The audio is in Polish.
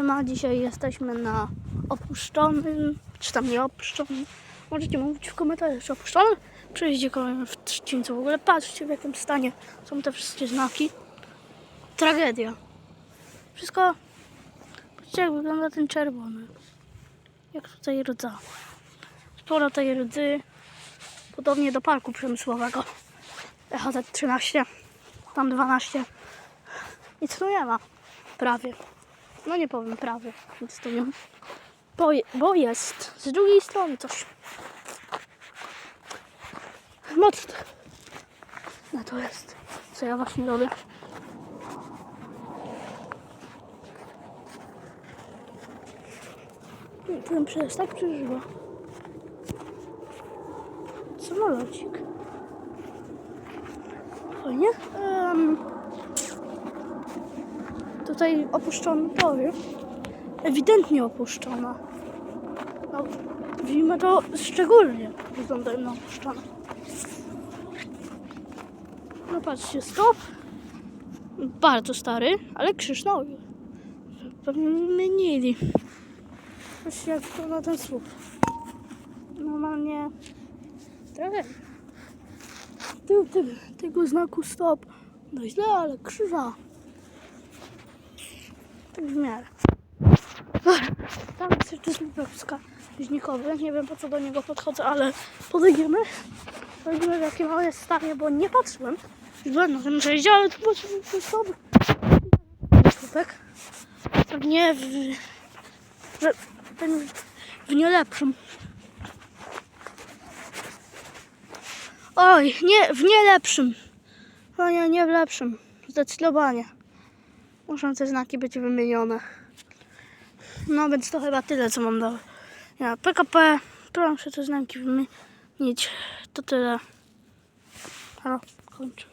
Siema, dzisiaj jesteśmy na opuszczonym, czy tam nie opuszczonym. Możecie mówić w komentarzach, czy opuszczonym przejeździe kolejnym w Trzcińcu. W ogóle patrzcie w jakim stanie są te wszystkie znaki. Tragedia. Wszystko, patrzcie jak wygląda ten czerwony. Jak tutaj rdza. Sporo tej rdzy. Podobnie do parku przemysłowego. EHZ 13, tam 12. Nic tu nie ma. Prawie. No nie powiem prawie, nie ma. Bo, bo jest. Z drugiej strony coś. Mocno. No to jest. Co ja właśnie robię. Ten przez tak przeżywa. Samolocik. Fajnie. Em, tutaj opuszczony tory. Ewidentnie opuszczona. No, widzimy to szczególnie wyglądają na opuszczone. No patrzcie, stop. Bardzo stary, ale krzyż nowy. Pewnie wymienili. Patrzcie jak wygląda ten słup. Normalnie trochę tył tego znaku stop. No źle, ale krzyża. Tak w miarę. Tam jest jeszcze słupewska liźnikowy. Nie wiem po co do niego podchodzę, ale podejdziemy. Zobaczymy w jakim on jest stanie, bo nie patrzyłem. Już byłem na tym przejściu, ale tu patrzyłem jest dobry. Słupek. Nie w, że, w nie lepszym. Oj, nie, w nie lepszym. O nie, nie w lepszym. Zdecydowanie. Muszą te znaki być wymienione. No więc to chyba tyle, co mam do ja, PKP. Proszę te znaki wymienić. To tyle. Halo, kończę.